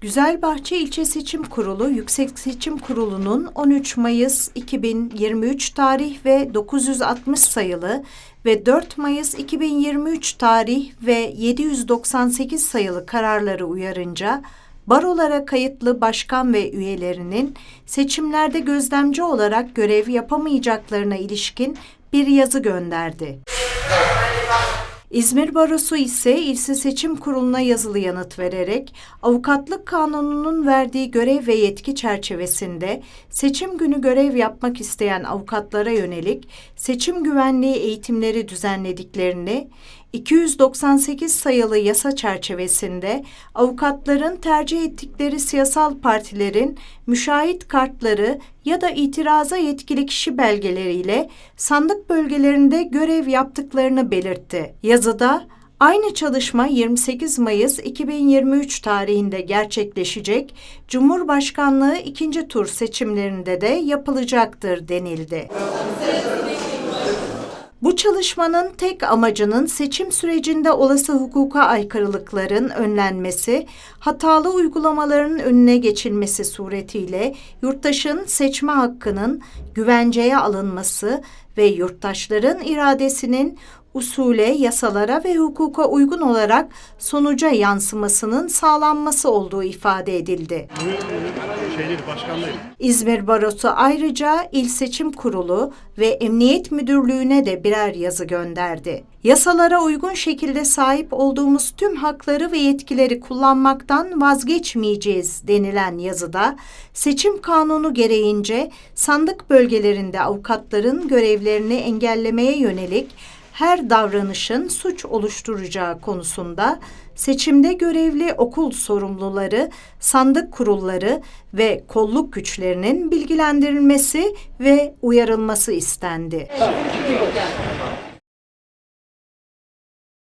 Güzelbahçe İlçe Seçim Kurulu Yüksek Seçim Kurulu'nun 13 Mayıs 2023 tarih ve 960 sayılı ve 4 Mayıs 2023 tarih ve 798 sayılı kararları uyarınca barolara kayıtlı başkan ve üyelerinin seçimlerde gözlemci olarak görev yapamayacaklarına ilişkin bir yazı gönderdi. İzmir Barosu ise İlse Seçim Kurulu'na yazılı yanıt vererek avukatlık kanununun verdiği görev ve yetki çerçevesinde seçim günü görev yapmak isteyen avukatlara yönelik seçim güvenliği eğitimleri düzenlediklerini, 298 sayılı yasa çerçevesinde avukatların tercih ettikleri siyasal partilerin müşahit kartları ya da itiraza yetkili kişi belgeleriyle sandık bölgelerinde görev yaptıklarını belirtti. Yazıda Aynı çalışma 28 Mayıs 2023 tarihinde gerçekleşecek Cumhurbaşkanlığı ikinci tur seçimlerinde de yapılacaktır denildi. Çalışmanın tek amacının seçim sürecinde olası hukuka aykırılıkların önlenmesi, hatalı uygulamaların önüne geçilmesi suretiyle yurttaşın seçme hakkının güvenceye alınması ve yurttaşların iradesinin usule, yasalara ve hukuka uygun olarak sonuca yansımasının sağlanması olduğu ifade edildi. İzmir Barosu ayrıca İl Seçim Kurulu ve Emniyet Müdürlüğü'ne de birer yazı gönderdi. Yasalara uygun şekilde sahip olduğumuz tüm hakları ve yetkileri kullanmaktan vazgeçmeyeceğiz denilen yazıda seçim kanunu gereğince sandık bölgelerinde avukatların görevlerini engellemeye yönelik her davranışın suç oluşturacağı konusunda seçimde görevli okul sorumluları, sandık kurulları ve kolluk güçlerinin bilgilendirilmesi ve uyarılması istendi.